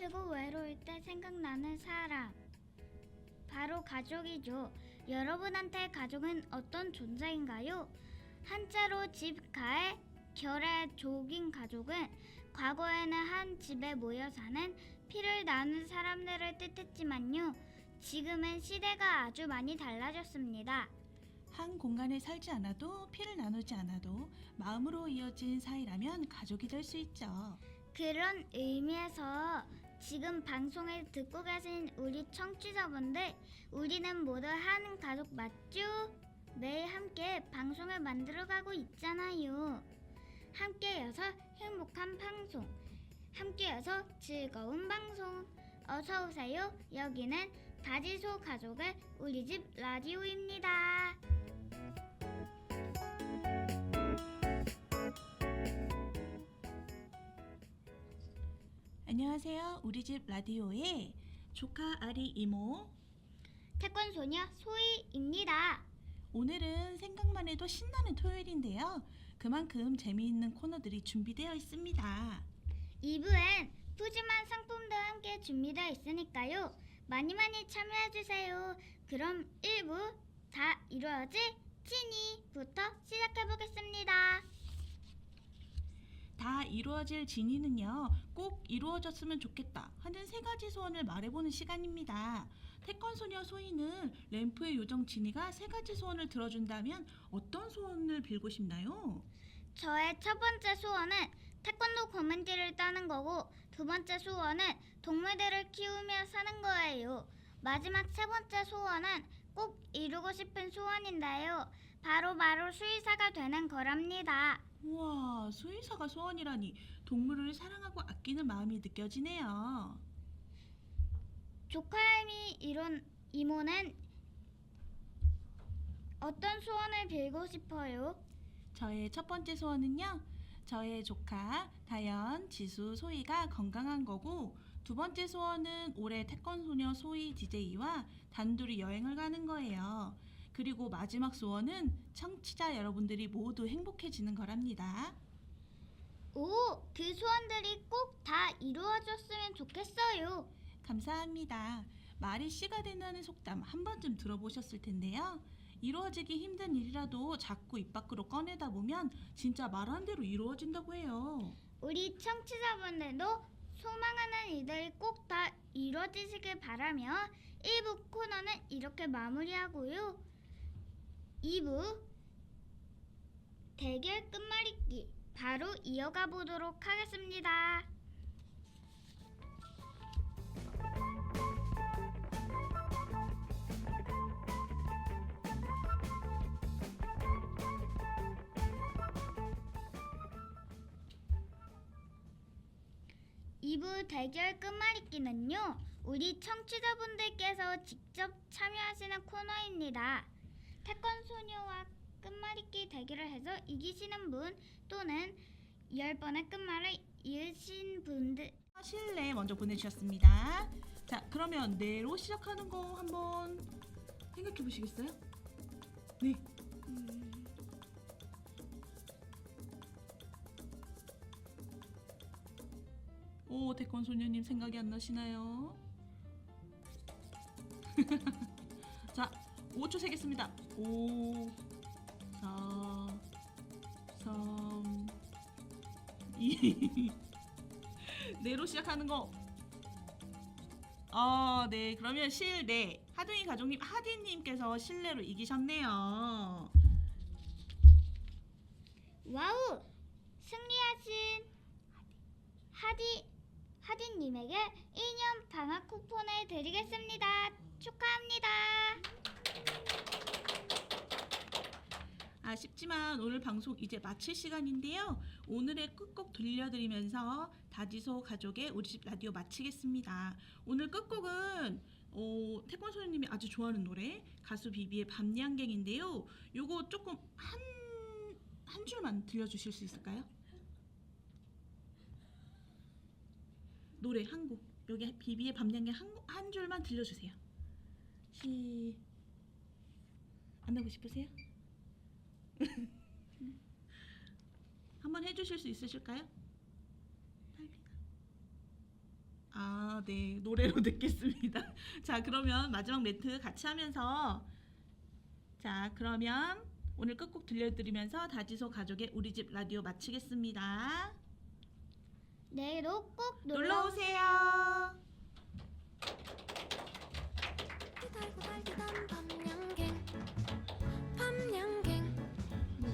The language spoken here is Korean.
힘들고 외로울 때 생각나는 사람. 바로 가족이죠. 여러분한테 가족은 어떤 존재인가요? 한자로 집, 가에, 결의 족인 가족은 과거에는 한 집에 모여 사는 피를 나눈 사람들을 뜻했지만요. 지금은 시대가 아주 많이 달라졌습니다. 한 공간에 살지 않아도 피를 나누지 않아도 마음으로 이어진 사이라면 가족이 될 수 있죠. 그런 의미에서 지금 방송을 듣고 계신 우리 청취자분들, 우리는 모두 한 가족 맞죠? 매일 함께 방송을 만들어가고 있잖아요. 함께여서 행복한 방송, 함께여서 즐거운 방송. 어서 오세요. 여기는 다지소 가족의 우리 집 라디오입니다. 안녕하세요. 우리 집 라디오의 조카 아리 이모. 태권 소녀 소희입니다. 오늘은 생각만 해도 신나는 토요일인데요. 그만큼 재미있는 코너들이 준비되어 있습니다. 2부엔 푸짐한 상품도 함께 준비되어 있으니까요. 많이 많이 참여해주세요. 그럼 1부 다 이루어질 지니부터 시작해보겠습니다. 다 이루어질 진이는요, 꼭 이루어졌으면 좋겠다 하는 세 가지 소원을 말해보는 시간입니다. 태권 소녀 소희는 램프의 요정 진이가 세 가지 소원을 들어준다면 어떤 소원을 빌고 싶나요? 저의 첫 번째 소원은 태권도 고문띠를 따는 거고 두 번째 소원은 동물들을 키우며 사는 거예요. 마지막 세 번째 소원은 꼭 이루고 싶은 소원인데요. 바로 바로 수의사가 되는 거랍니다. 우와, 수의사가 소원이라니 동물을 사랑하고 아끼는 마음이 느껴지네요. 조카임이 이룬 이모는 어떤 소원을 빌고 싶어요? 저의 첫 번째 소원은요. 저의 조카 다연, 지수, 소희가 건강한 거고 두 번째 소원은 올해 태권 소녀 소희 DJ와 단둘이 여행을 가는 거예요. 그리고 마지막 소원은 청취자 여러분들이 모두 행복해지는 거랍니다. 오, 그 소원들이 꼭 다 이루어졌으면 좋겠어요. 감사합니다. 말이 씨가 된다는 속담 한 번쯤 들어보셨을 텐데요. 이루어지기 힘든 일이라도 자꾸 입 밖으로 꺼내다 보면 진짜 말한 대로 이루어진다고 해요. 우리 청취자분들도 소망하는 일들이 꼭 다 이루어지시길 바라며 1부 코너는 이렇게 마무리하고요. 2부 대결 끝말잇기 바로 이어가 보도록 하겠습니다. 이부 대결 끝말잇기는요, 우리 청취자분들께서 직접 참여하시는 코너입니다. 태권 소녀와 끝말잇기 대결을 해서 이기시는 분 또는 10번의 끝말을 이으신 분들 실내 먼저 보내주셨습니다. 자, 그러면 내로 시작하는 거 한번 생각해 보시겠어요? 네. 음, 오, 태권 소녀님 생각이 안 나시나요? 자, 5초 세겠습니다. 5, 4, 3, 2. 네로 시작하는 거. 아, 네. 그러면 실내. 하둥이 가족님, 하디님께서 실내로 이기셨네요. 와우! 승리하신 하디 하디님에게 1년 방학 쿠폰을 드리겠습니다. 축하합니다. 아쉽지만 오늘 방송 이제 마칠 시간인데요. 오늘의 끝곡 들려드리면서 다지소 가족의 우리 집 라디오 마치겠습니다. 오늘 끝곡은 어, 태권 소녀님이 아주 좋아하는 노래 가수 비비의 밤양갱인데요. 요거 조금 한, 한 줄만 들려주실 수 있을까요? 노래 한 곡. 여기 비비의 밤양갱 한, 곡- 한 줄만 들려주세요. 시... 안 하고 싶으세요? 한번 해주실 수 있으실까요? 아 아, 네. 노래로 듣겠습니다. 자, 그러면 마지막 멘트 같이 하면서 자, 그러면 오늘 끝곡 들려드리면서 다지소 가족의 우리 집 라디오 마치겠습니다. 내일도 꼭 놀러 오세요. 달고 단방